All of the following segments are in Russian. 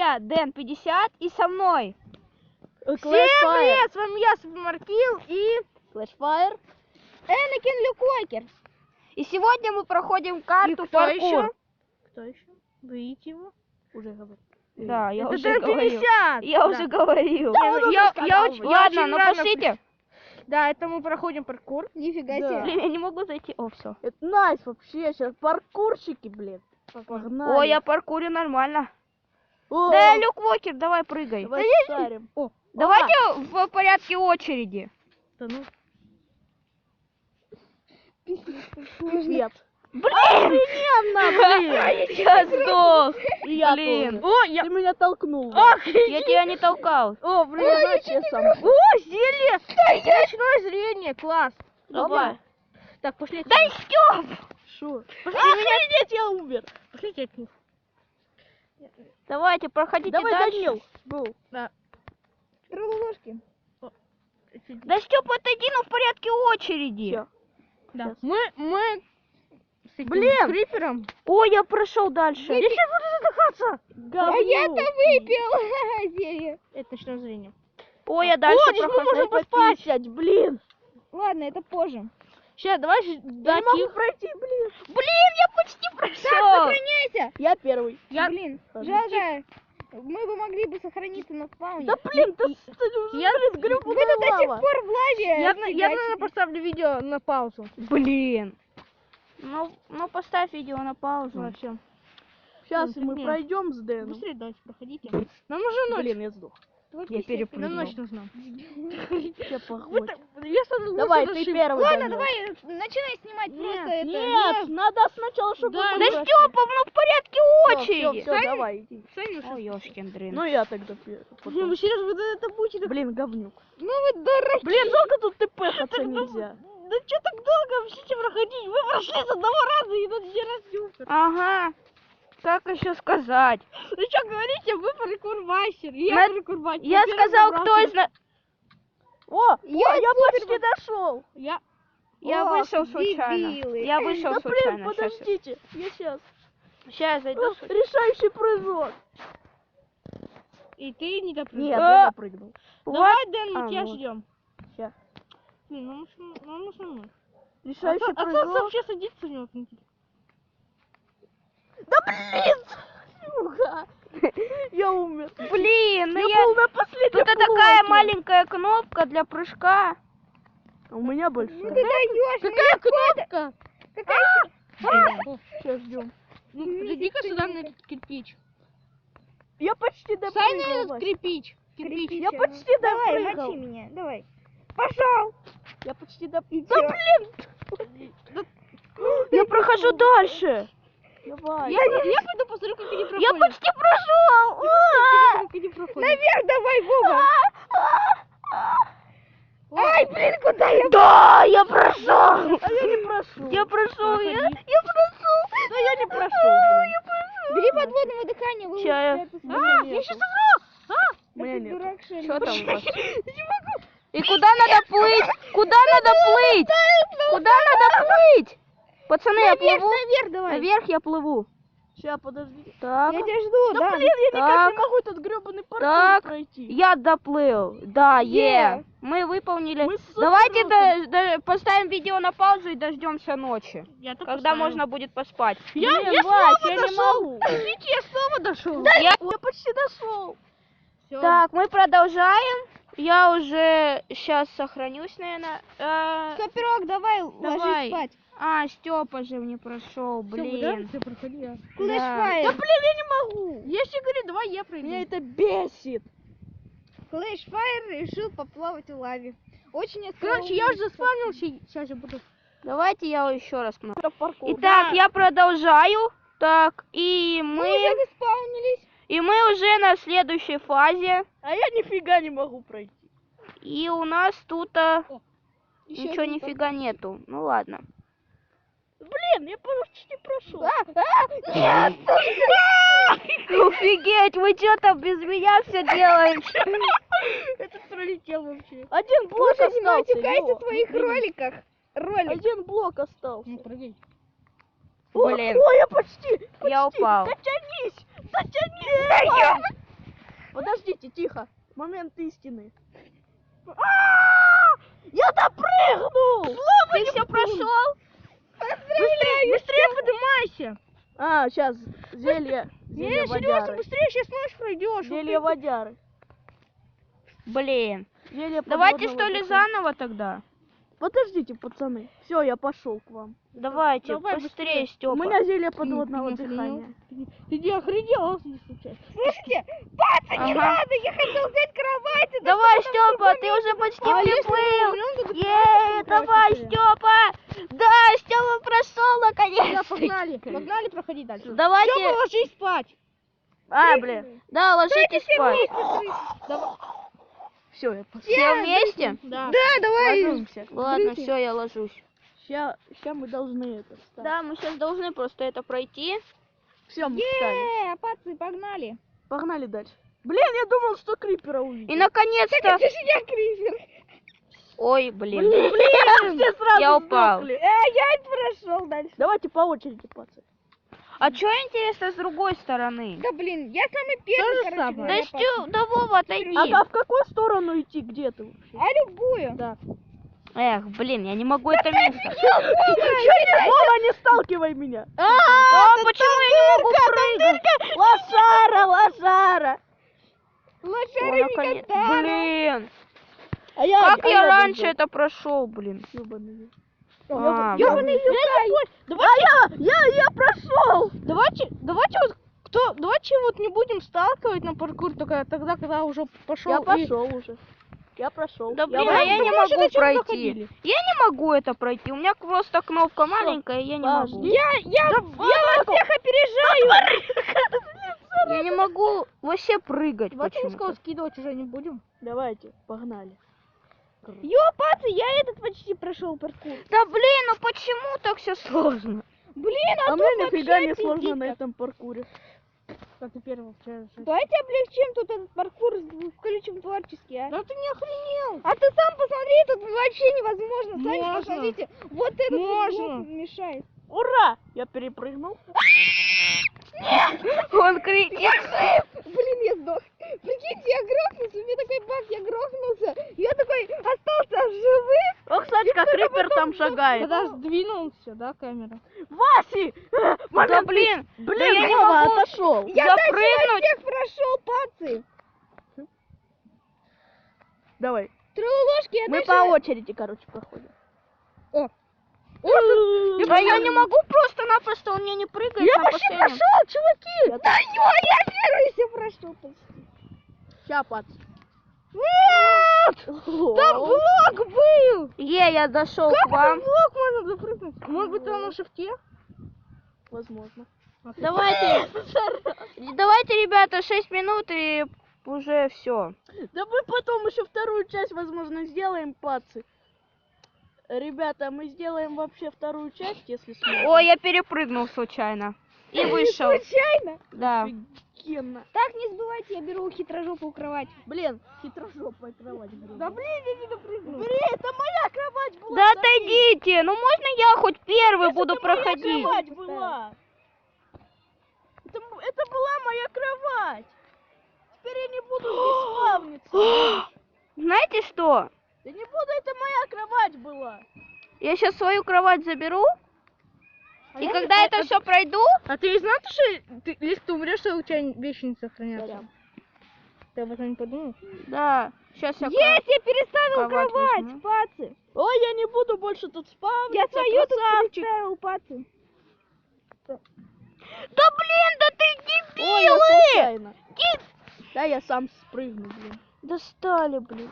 я, Дэн 50, и со мной. Всем Клэшфайр. привет, с вами я, Супермаркил, и... Клэшфайр. Энакин Люкокер. И сегодня мы проходим карту И кто паркур. еще? Кто еще? Видите его? Уже говорю. Да, я Это уже Дэн говорил. 50! Я Да. уже говорил. Я, он уже я, сказал я очень, я Ладно, ну пошлите. Да, это мы проходим паркур. Нифига Да. себе. Блин, я не могу зайти. О, все. Это найс вообще, сейчас паркурщики, блин. Погнали. О, я паркурю нормально. О, Да, Люк Вокер, давай прыгай. Давай шарим. О, Давайте в порядке очереди. да ну. Нет. Блин! Охрененно, блин. Я сдох. Я Блин. О, я... Ты меня толкнул. Ох, Я тебя не толкал. О, блин, я сам. О, зелье! Ночное зрение, класс. Давай. Так, пошли. Да Стёп! Шо? Охренеть, я умер. Пошлите от них. Давайте, проходите Давай, дальше. Данил. Был. Да. Да, Стёп, отойди, ну в порядке очереди. Всё. Да. Мы, мы с этим Блин! крипером. О, я прошел дальше. Я сейчас буду задыхаться. Говнюк. выпил зелье. Это ночное зрение. О, я дальше мы прохожу. можем Дай поспать. блин. Ладно, это позже. Сейчас, давай ж- Я не могу пройти, блин. Блин, я почти прошел. Сохраняйся! Я первый. Я... Блин. Жажа, мы бы могли бы сохраниться на спауне. Да блин, ты, уже Я- грёбаная Вы тут до сих пор в лаве. Я, я, наверное, поставлю видео на паузу. Блин. Ну, ну поставь видео на паузу. Ну, все. Сейчас Блин, мы пройдем с Дэном. Быстрее давайте, проходите. Нам нужна ночь. Блин, я сдох. Я перепрыгнул. Нам ночь нужна. Я сразу Давай, ты первый, Ладно, давай, начинай снимать Нет, просто это. Нет, надо сначала, чтобы Да. Степа, ну в порядке очереди. всё, давай, иди. Саня, ёшкин дрын. Ну я тогда пе- Ну, серьезно, вы это будете? Блин, говнюк. Ну вы дураки. Блин, жалко тут ТП нельзя. Да что так долго вообще проходить? Вы прошли с одного раза и тут не раз не. Ага. Как еще сказать? Вы что говорите? Вы паркур-мастер. Я На- паркур-мастер. Я сказал, забрался. кто из нас... О, Я о, я почти дошел. Я... Я Ох, вышел случайно. дебилы. Я вышел Да случайно. блин, подождите, я сейчас. Сейчас зайду. Решающий прыжок. И ты не допрыгнул. Нет, А. я допрыгнул. Давай, Дэн, мы А, тебя вот. ждем. Блин, нам нужно, нам нужно мы. Решающий а, а прыжок. вообще садиться у него? Да блин! Сука! Я умер. Блин, ну Я я... был на последнем Тут такая блоке. маленькая кнопка для прыжка. А у меня Ну больше. ты даешь, Какая кнопка? какая Сейчас ждем. Ну, подойди-ка сюда на этот кирпич. Я почти Сань на допрыгал. этот Вась. кирпич. Кирпич. Я почти Давай, допрыгал. мочи меня, давай. Пошел. Я почти допрыгал. Да блин! Я прохожу дальше. Давай. Я, я пойду посмотрю, как они проходят. Я почти прошел. Посмотрю, как они проходят. Наверх давай, Вова. Ай, блин, куда я? Да, я прошел. А я не прошел. Я прошел. Я, я прошел. Да я не прошел, блин. Бери подводного дыхания, я- это А, я сейчас умру! А! Меня нет. дурак? Что там у вас? И куда надо плыть? Куда надо плыть? Куда надо плыть? Пацаны, я Наверх, плыву. наверх давай. Наверх я плыву. Сейчас, подожди. Так, Я тебя жду, Да да. блин, я никак Так. не могу этот гребаный паркур Так. пройти. я доплыл. Да, е. Е. Мы выполнили. Мы Давайте до- до- поставим видео на паузу и дождемся ночи. Я Когда поставил. можно будет поспать. Я, Блин, я Вась, снова я не дошел! могу. Видите, я снова дошел! Я- Я почти дошел. Всё. Так, мы продолжаем. Я уже сейчас сохранюсь, наверное. Э, Саперок, давай, Давай. ложись спать. А, Степа же не прошел, да? блин. Всё, проходи, а. Куда Да. Да блин, я не могу. Я тебе говорю, давай я пройду. Меня это бесит. Клэш Файр решил поплавать в лаве. Очень Короче, я уже заспавнился, сейчас я буду... Давайте я еще раз. Итак, я продолжаю. Так, и Мы уже мы, заспаунились. и мы уже на следующей фазе. А я нифига не могу пройти. И у нас тут а, Ещё ничего нифига нету. Ну ладно. Блин, я почти прошел. Нет! Офигеть, вы что там без меня все делаете? Этот пролетел вообще. Один блок Слушай, не остался. матюкайся в своих роликах. Ролик. Один блок остался. Ну, прыгай. О, Блин. О, я почти, почти. Я упал. Дотянись, дотянись. Подождите, тихо. Момент истины. А! Я допрыгнул! Ты все прошел? Быстрее, быстрее поднимайся. А, сейчас зелье. Не, серьезно, быстрее, сейчас ночь пройдешь. Зелье водяры. Блин. Зелье Давайте что ли заново тогда? Подождите, пацаны. Все, я пошел к вам. Давайте, Давай быстрее, У Степа. меня зелье подводного не дыхания. Ты не охренел, если случайно? Слушайте, паца, не Ага. надо, я хотел взять кровать. Давай, Степа, ты уже почти А приплыл. мы умрем, то ты Е, давай, быстрее. Степа. Да, Степа прошел Да, наконец. погнали, погнали, проходи дальше. Давайте. Стёпа, ложись спать. А, блин. Да, ложитесь спать. Давай. Все, я пошел. Все вместе? Да. Да, давай. Ложимся. Ладно, все, я ложусь. Сейчас, мы должны это встать. Да, мы сейчас должны просто это пройти. Все, мы встали. Э, пацы, погнали. Погнали дальше. Блин, я думал, что крипера увидел. И наконец-то... Это же я крипер. Ой, блин. Блин, все сразу Я упал. Э, я прошел дальше. Давайте по очереди, пацаны. А что интересно с другой стороны? Да блин, я самый первый, короче самое. Да, Стю, да Вова, отойди. А, а в какую сторону идти? Где ты вообще? А любую. Да. Эх, блин, я не могу это место. Вова, не сталкивай меня. А, почему я не могу прыгать? Лошара, лошара. Лошара никогда. Блин, А я, как а я я раньше это прошел, блин. Ёбаный. А, Ёбаный блин. А я, я, я прошел. Давайте, давайте вот кто, давайте вот не будем сталкивать на паркур только тогда, когда уже пошел. Я пошел уже. Я прошел. Да блин, я а я не могу пройти. Я не могу это пройти. У меня просто кнопка маленькая, и я не могу. Я, я, я вас всех опережаю. Я не могу вообще прыгать Давайте скидывать уже не будем. Давайте, погнали. Ё, пацы, я этот почти прошел паркур. Да блин, ну почему так все сложно? Блин, а, А тут мне нифига вообще не сложно на этом паркуре. Как ты первого вчера. Давайте облегчим тут этот паркур, включим творческий, а. Да ты не охренел. А ты сам посмотри, тут вообще невозможно. Сами Можно. посмотрите, вот этот вот Можно. блок мешает. Ура! Я перепрыгнул. Он кричит. Блин, я сдох. Прикиньте, я грохнулся, у меня такой баг, я грохнулся. Я такой остался в живых. О, кстати, как шагает. Когда сдвинулся, да, камера? Васи! Да блин, Блин, да я не могу отошел. Я запрыгнуть. всех прошел, пацы. Давай. Тролложки, я Мы по очереди, короче, проходим. О. Да я не могу просто-напросто, он мне не прыгает Я почти последнем. прошел, чуваки! Да ё, я первый все прошел почти. Ща, пац. Нет! Там блок был! Е, я дошел к Как вам. в блок можно запрыгнуть? Может быть, он на шифте? Возможно. Давайте, давайте, ребята, 6 минут и уже все. Да мы потом еще вторую часть, возможно, сделаем, пацы. Ребята, мы сделаем вообще вторую часть, если сможем. Ой, я перепрыгнул случайно. И вышел. Случайно? Да. Офигенно. Так, не забывайте, я беру хитрожопую кровать. Блин, хитрожопая кровать. Блин. Да блин, я не допрыгнул. Блин, это моя кровать была. Да отойдите, ну можно я хоть первый Если буду это моя проходить? кровать была. Это, это была моя кровать. Теперь я не буду здесь спавниться. Знаете что? Да не буду, это моя кровать была. Я сейчас свою кровать заберу, А и я- когда а- это а- все пройду, А ты знал, что ты, если ты умрешь, то у тебя вещи не сохранятся? Сорян. Ты об этом не подумал? да, сейчас я... Есть, я переставил Кровать кровать, пацы. Ой, я не буду больше тут спавниться. Я свою тут переставил, пацы. Да блин, да ты Ой, я дебилы! случайно. Да, я сам спрыгну, блин. Достали, блин.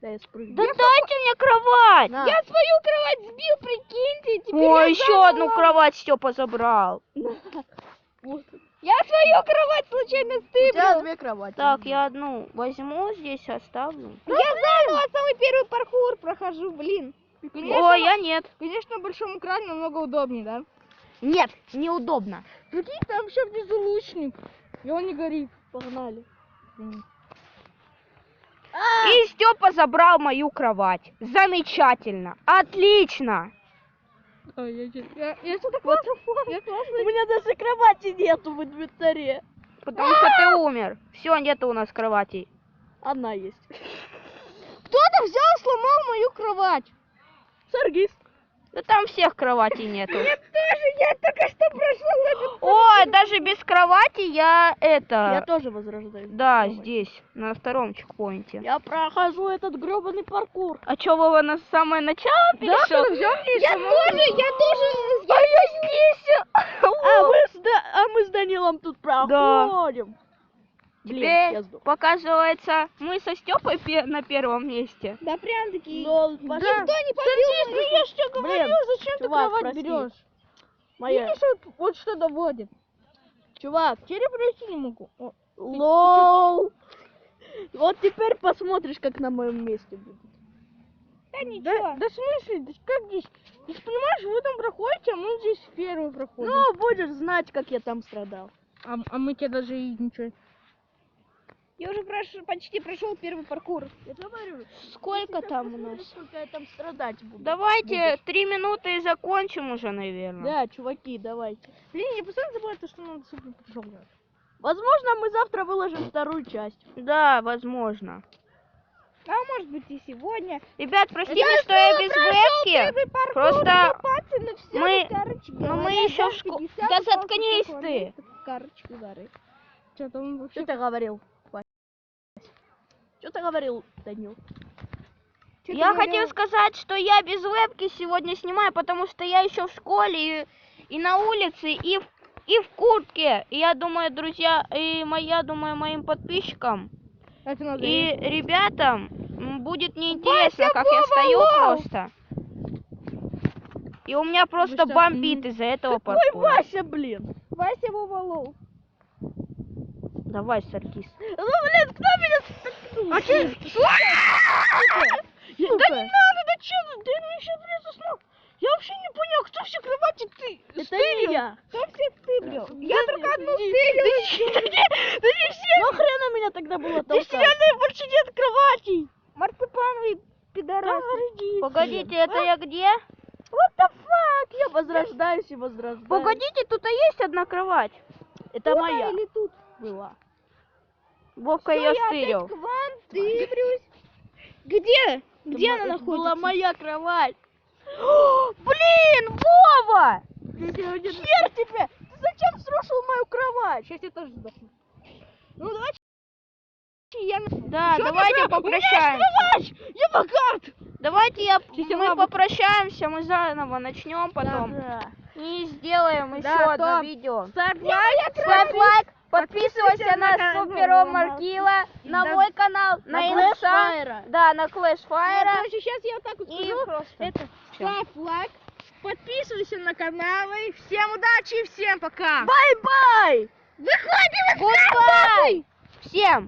Да, я спрыгну. Да дайте мне кровать! На. Я свою кровать сбил, прикиньте. Теперь О, я еще заново- одну кровать Степа забрал. Я свою кровать случайно У тебя две кровати. Так, я одну возьму здесь, оставлю. Я заново самый первый паркур прохожу, блин. О, я нет. Конечно, на большом экране намного удобнее, да? Нет, неудобно. Прикинь, там еще внизу лучник. И он не горит. Погнали. И Степа забрал мою кровать. Замечательно. Отлично. Ой, я, чё- я, я что-то классно, я классно. У меня даже кровати нету в инвентаре. потому что ты умер. Все, нету у нас кроватей. Одна есть. Кто-то взял и сломал мою кровать. Саргис. Да там всех кроватей нету. Я тоже, я только что прошел этот... Ой, даже без кровати я Я это... тоже возрождаюсь. Да, Давай. здесь, на втором чекпоинте. Я прохожу этот гребаный паркур. А чё, Вова на самое начало перешел? Я тоже, я тоже... Я здесь. А мы, с, Да- а мы с Данилом тут проходим. Теперь, сдох. показывается, мы со Степой на первом месте. Да прям таки. Лол, Никто не побил мою- я ж тебе говорю, Блин, зачем ты кровать берешь? Моя. Видишь, вот, вот что доводит. Чувак, череп пройти не могу. О, Лол. Вот теперь посмотришь, как на моем месте будет. Да Да, ничего. да в смысле, да как здесь? Ты понимаешь, вы там проходите, а мы здесь первый проходим. Ну, будешь знать, как я там страдал. а, а мы тебе даже и ничего. Я уже прош- почти прошел первый паркур. Я говорю, Сколько там у нас? сколько я там страдать буду. Давайте три минуты и закончим уже, наверное. Да, чуваки, давайте. Блин, не постоянно забывай, что надо супер пришел. Возможно, мы завтра выложим вторую часть. Да, возможно. А может быть и сегодня. Ребят, простите, что я без вебки. Просто Пацаны, но всё мы- карточке ну, мы еще в шко- 50 Да заткнись ты. Карточки горы. Что там вообще? Что ты говорил? Что ты говорил, Данил? Чё ты я хотел сказать, что я без вебки сегодня снимаю, потому что я еще в школе и, и на улице, и в, и в куртке. И я думаю, друзья, и мо- я думаю, моим подписчикам Это надо. и ребятам м, будет неинтересно, как я стою просто. И у меня просто что, бомбит из-за этого Ой, паркура. Вася, блин. Вася Вовалов. Давай, Саркис. Ну, блин, кто меня? А че? Я- Да не надо, да че, да я еще просто снова. Я вообще не понял, кто все кровати ты Это не я. Кто всех стырил? Я Да только одну стырила. Да не- да все. Ну хрена меня тогда было толкать. реально больше нет кроватей. Марципановый пидорас. Погодите, это я где? What the fuck? Я возрождаюсь и возрождаюсь. Погодите, тут и есть одна кровать. Это моя Или тут? была. Вовка Всё, ее я стырил. опять к вам стырюсь. Где? Где она мо- Была находится? моя кровать. Блин, Вова! Хер тебе! Ты зачем срушил мою кровать? Сейчас я тоже сдохну. Ну давайте я... Да, Чё ты давайте прям- попрощаемся. Я богат! Давайте я, Сейчас мы лапу- попрощаемся, мы заново начнем потом. Да. И сделаем еще Да, одно то- видео. Ставь лайк. Ставь лайк, подписывайся на Супер. Маркила, на мой канал, на, Fire. да, на Fire. Короче, сейчас я вот так вот И скажу. Это, ставь лайк. Подписывайся на каналы. Всем удачи и всем пока. Бай-бай! Выходим из! Всем!